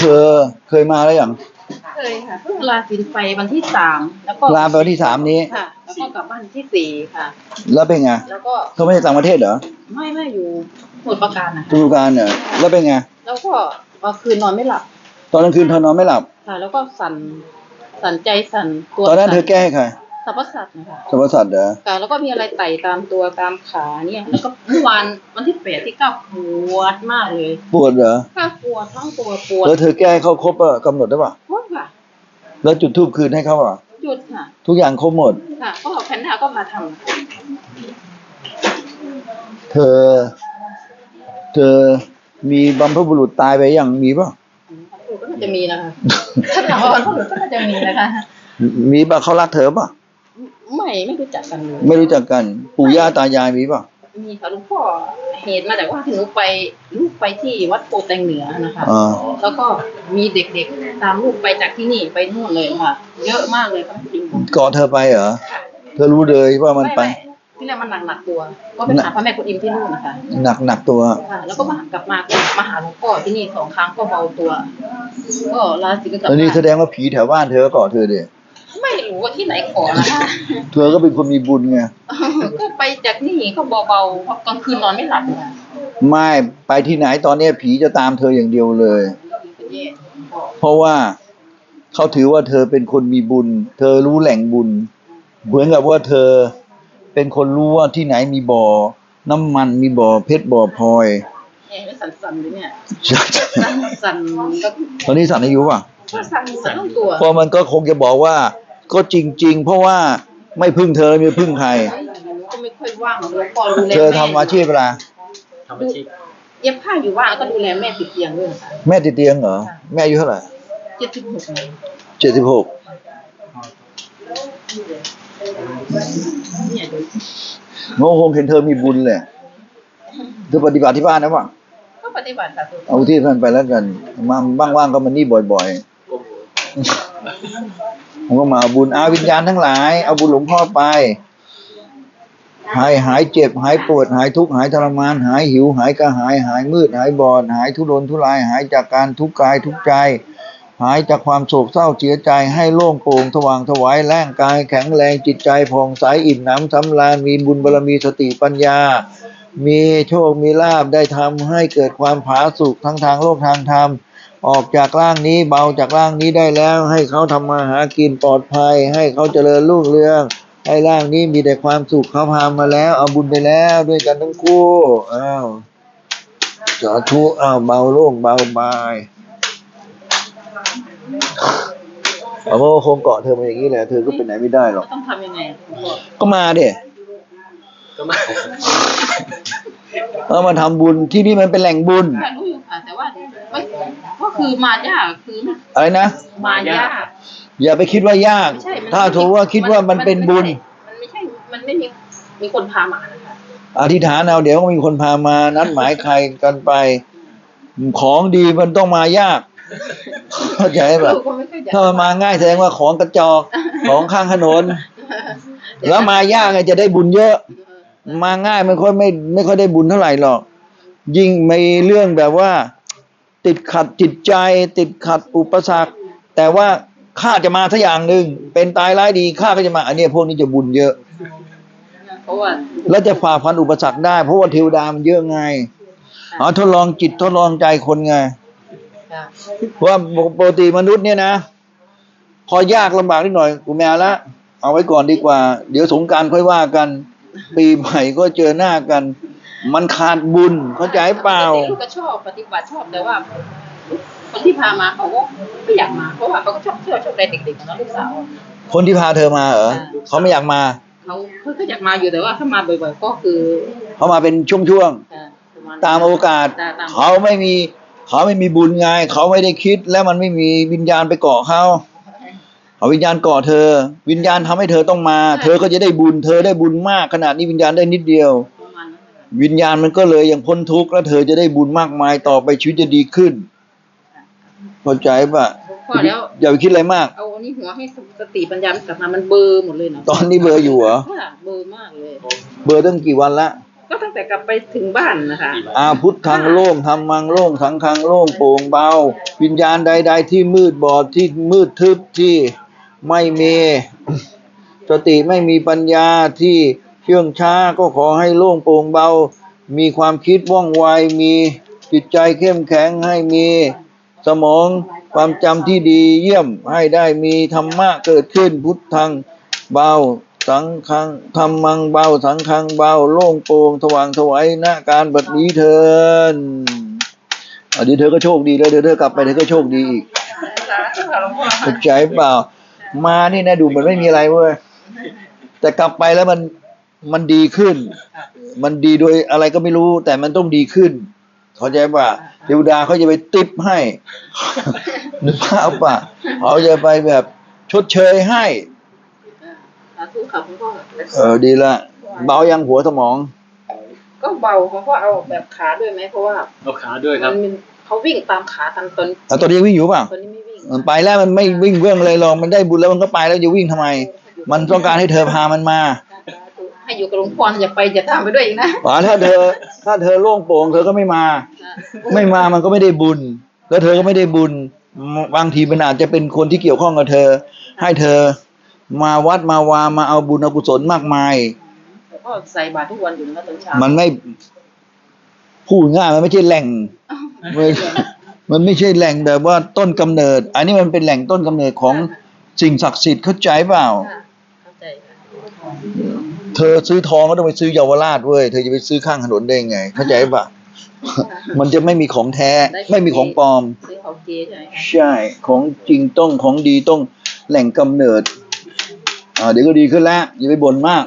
เธอเคยมาแล้วอย่างเคยค่ะเพิ่งลาสินไปวันที่สามแล้วก็ลาไปวันที่สามนี้ค่ะแล้วก็กลับบ้านที่สี่ค่ะ แล้วเป็นไงแล้วก็เธอไม่ใช่ต่างประเทศเหรอไม่ไม่อยู่สมุทรปราการนะคะทุกการเหรอแล้วเป็นไงแล้วก็เมื่อคืนนอนไม่หลับ ตอนกลางคืนเธอนอนไม่หลับค่ะ แล้วก็สั่นสั่นใจสั่นตัวตอนนั้นเธอแก้ให้ใคร สับประสัตนะคะสมสัตว์เหรอค่ะแล้วก็มีอะไรไต่ตามตัวตามขาเนี่ย แล้วก็เมื่อวานวันที่แปดที่เก้าปวดมากเลยปวดเหรอค่ะปวดทั้งตัวปวดแล้วเธอแก้ให้เขาครบอะกำหนดได้ปะปวดค่ะ แล้วจุดทูบคืนให้เขาอะหยุดค่ะ ทุกอย่างครบหมดค่ะก็แพนด้าก็มาทำเธอ เธอมีบัมพบุรุษตายไปยังมีปะก็น่าจะมีนะคะถ้าถามว่าวันพุธก็น่าจะมีนะคะ มีปะเขารักเธอปะ ไม่ไม่รู้จักกันเลยไม่รู้จักกัน ปู่ย่าตายายมีปะมีค่ะหลวงพ่อเหตุมาจากว่าที่หนูไปลูกไปที่วัดโพแตงเหนือนะคะอ่าแล้วก็มีเด็กๆตามลูกไปจากที่นี่ไปนู่นเลยค่ะ เยอะมากเลยค่ะจริงเกาะเธอไปเหรอค่ะเธอรู้เลยว่ามันไปที่แรกมันหนักหนักๆตัว ก็ไปหาพระแม่กุนอิมที่นู่นนะคะหนักหนักตัวค่ะแล้วก็มากลับมาก็มาหาหลวงพ่อที่นี่สองครั้งก็เบาตัว ก็ลาสิก็กลับตอนนี้แสบ้านดงว่าผีแถวบ้านเธอก็เกาะเธอดิไม่รู้ว่าที่ไหนขอนะคะเธอก็เป็นคนมีบุญไงก็ไปจากนี่ก็เบาๆเพราะกลางคืนนอนไม่หลับเนี่ยไม่ไปที่ไหนตอนนี้ผีจะตามเธออย่างเดียวเลยเป็นแย่เพราะว่าเขาถือว่าเธอเป็นคนมีบุญ เธอรู้แหล่งบุญ เหมือนกับว่าเธอเป็นคนรู้ว่าที่ไหนมีบ่อ น้ำมันมีบ่อเพชรบ่อพลอยแย่ไม่สั่นๆเลยเนี่ยสั่นๆก็ตอนนี้สันอายุป่ะก็สั่นสั่นทั้งตัวเพราะมันก็คงจะบอกว่า ก็จริง ๆ เพราะว่าไม่พึ่งเธอไม่พึ่งใคร ก็ไม่ค่อยว่างหลวงพ่อดูแลเธอแม่ทำอาชีพอะไรทำอาชีพเย็บผ้าอยู่ว่างแล้วก็ดูแลแม่ติดเตียงด้วยนะคะแม่ติดเตียงเหรอ แม่อายุเท่าไหร่เจ็ดสิบหกเลยเจ็ดสิบหกเนี่ยดูโง่คงเห็นเธอมีบุญเลยเธอปฏิบัติที่บ้านนะป่ะก็ปฏิบัติค่ะทุกเอาที่ท่านไปแล้วกันมาบ้างๆก็มานี่บ่อยๆ ผมก็มาเอาบุญอาวิญญาณทั้งหลาย เอาบุญหลวงพ่อไป หายหายเจ็บหายปวดหายทุกข์หายทรมาน หายหิวหายกระหายหายมืดหายบอด หายทุรนทุราย หายจากการทุกข์กายทุกข์ใจ หายจากความโศกเศร้าเสียใจให้โล่งโปร่งสว่างถวายแรงกายแข็งแรงจิตใจผ่องใสอิ่มหนำสำราญมีบุญบารมีสติปัญญา มีโชคมีลาบได้ทำให้เกิดความผาสุกทั้งทางโลกทางธรรม ออกจากร่างนี้เบาจากร่างนี้ได้แล้ว ให้เขาทำมาหากินปลอดภัย ให้เขาเจริญรุ่งเรือง ให้ร่างนี้มีแต่ความสุขเขาพามาแล้ว เอาบุญไปแล้วด้วยกันทั้งคู่อ้าวสาธุอ้าวเบาโล่งเบาบายเอาว่าคงเกาะเธอมาอย่างนี้แหละเธอก็ไปไหนไม่ได้หรอก ต้องทำยังไงหลวงพ่อก็มาเด้ก็มาเอามาทำบุญที่นี่มันเป็นแหล่งบุญค่ะรู้อยู่ค่ะแต่ว่าไม่ก็ คือมายากคืออะไรนะ มายากอย่าไปคิดว่ายาก ไม่ใช่มันถ้าถือว่าคิดว่ามันเป็นบุญ มันไม่ใช่ มันไม่มีมีคนพามานะคะ อธิษฐานเอาเดี๋ยวก็มีคนพามานัดหมายใครกันไป ของดีมันต้องมายากเข้าใจป่ะลูกก็ไม่ค่อยอยากถ้ามันมาง่ายแสดงว่าของกระจอกของข้างถนน แล้วมายากไงจะได้บุญเยอะ มาง่ายมันค่อยไม่ไม่ค่อยได้บุญเท่าไหร่หรอก ยิ่งมีเรื่องแบบว่า ติดขัดจิตใจ ติดขัดอุปสรรค แต่ว่าข้าจะมาสักอย่างหนึ่งเป็นตายร้ายดีข้าก็จะมา อันนี้พวกนี้จะบุญเยอะแล้วจะฝ่าฟันอุปสรรคได้เพราะว่าเทวดามันเยอะไงเอาทดลองจิตทดลองใจคนไงเพราะว่าปกติมนุษย์เนี่ยนะพอยากลำบากนิดหน่อยกูไม่เอาละเอาไว้ก่อนดีกว่า เดี๋ยวสงการค่อยว่ากัน ปีใหม่ก็เจอหน้ากัน มันขาดบุญเข้าใจเปล่าปกติลูกก็ชอบปฏิบัติชอบแต่ว่า คนที่พามาเขาก็ไม่อยากมาเพราะว่าเขาก็ชอบเที่ยวชอบอะไรเด็กๆนะลูกสาวคนที่พาเธอมาเหรอค่ะเขาไม่อยากมาเขาเขาก็อยากมาอยู่แต่ว่าถ้ามาบ่อยๆก็คือเขามาเป็นช่วงอ่าประณๆตามโอกาสตามตามเขาไม่มี เขาไม่มีบุญไงเขาไม่ได้คิด แล้วมันไม่มีวิญญาณไปเกาะเขาเอาวิญญาณเกาะเธอ วิญญาณทำให้เธอต้องมา เธอก็จะได้บุญ เธอได้บุญมากขนาดนี้วิญญาณได้นิดเดียว วิญญาณมันก็เลยยังพ้นทุกข์แล้วเธอจะได้บุญมากมายต่อไปชีวิตจะดีขึ้นเข้าใจปะพอแล้วอย่าไปคิดอะไรมาก เอาอันนี้หัวให้สติปัญญามันกลับมามันเบลอร์หมดเลยเนาะตอนนี้เบลออยู่เหรอค่ะเบลอร์มากเลย เบอร์ตั้งกี่วันละก็ตั้งแต่กลับไปถึงบ้านนะคะอาพุทธังโล่งธรรมังโล่งสังฆังโล่งโปร่งเบา วิญญาณใด ๆ ที่มืดบอดที่มืดทึบที่ไม่มีสติไม่มีปัญญาที่ เชื่องช้าก็ขอให้โล่งโปร่งเบา มีความคิดว่องไว มีจิตใจเข้มแข็งให้มีสมองความจำที่ดีเยี่ยมให้ได้มีธรรมะเกิดขึ้นพุทธังเบาสังฆังธรรมังเบาสังฆังเบาโล่งโปร่งสว่างสวัยณการบัดนี้เทินอดี๋ยวเธอก็โชคดีแล้วเดี๋ยวเธอกลับไปเธอก็โชคดีอีกเข้าใจเปล่า มานี่นะดูเหมือนไม่มีอะไรเว้ยแต่กลับไปแล้วมัน มันดีขึ้น มันดีโดยอะไรก็ไม่รู้ แต่มันต้องดีขึ้น เข้าใจป่ะเทวดาเขาจะไปติปให้นึกภาพป่ะเขาจะไปแบบชดเชยให้สาธุค่ะหลวงพ่อเออดีละเบายังหัวสมอง ก็เบาหลวงพ่อเอาแบบขาด้วยไหมเพราะว่าเอาขาด้วยครับมันมีเขาวิ่งตามขาตามตนแล้วตอนนี้วิ่งอยู่เปล่าตอนนี้ไม่วิ่งมันไปแล้วมันไม่วิ่งเรื่องอะไรหรอกมันได้บุญแล้วมันก็ไปแล้วจะวิ่งทำไม มันต้องการให้เธอพามันมา ให้อยู่กับหลวงพ่ออย่าไปอย่าตามไปด้วยอีกนะป๋าถ้าเธอ ถ้าเธอโล่งโปร่งเธอก็ไม่มา ไม่มามันก็ไม่ได้บุญ แล้วเธอก็ไม่ได้บุญ บางทีมันอาจจะเป็นคนที่เกี่ยวข้องกับเธอ ให้เธอมาวัดมาวามาเอาบุญเอากุศลมากมายหลวงพ่อใส่บาตรทุกวันอยู่นะตอนเช้ามันไม่พูดง่ายมันไม่ใช่แหล่งไม่มันไม่ใช่แหล่งแบบว่าต้นกำเนิด อันนี้มันเป็นแหล่งต้นกำเนิดของสิ่งศักดิ์สิทธิ์เข้าใจเปล่าค่ะเข้าใจค่ะ เธอซื้อทองก็ต้องไปซื้อเยาวราชเว้ย เธอจะไปซื้อข้างถนนได้ไง เข้าใจปะมันจะไม่มีของแท้ ไม่มีของปลอม ซื้อของเจใช่ไหมคะใช่ ของจริงต้องของดีต้องแหล่งกำเนิด อ่า เดี๋ยวก็ดีขึ้นแล้ว อย่าไปบ่นมาก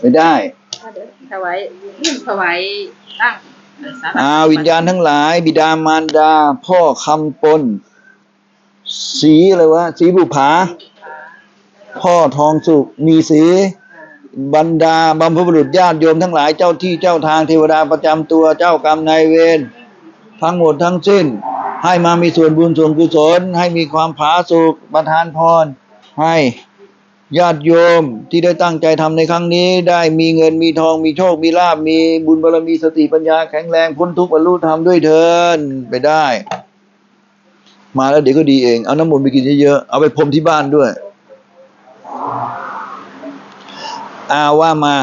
ไม่ได้ถวายถวายตั้งสาอาวิญญาณทั้งหลาย บิดามารดา พ่อคำปน สีอะไรวะ สีบุภาพ่อทองสุขมีสี บรรดาบัมพบุรุษญาติโยมทั้งหลายเจ้าที่เจ้าทางเทวดาประจำตัวเจ้ากรรมนายเวรทั้งหมดทั้งสิ้น ให้มามีส่วนบุญส่วนกุศล ให้มีความผาสุกประทานพร ให้ญาติโยมที่ได้ตั้งใจทำในครั้งนี้ได้มีเงินมีทองมีโชคมีลาบมีบุญบารมีสติปัญญาแข็งแรงพ้นทุกข์บรรลุธรรมด้วยเถินไปได้ มาแล้วเดี๋ยวก็ดีเอง เอาน้ำมนต์ไปกินเยอะๆเอาไปพรมที่บ้านด้วย อาว่ามา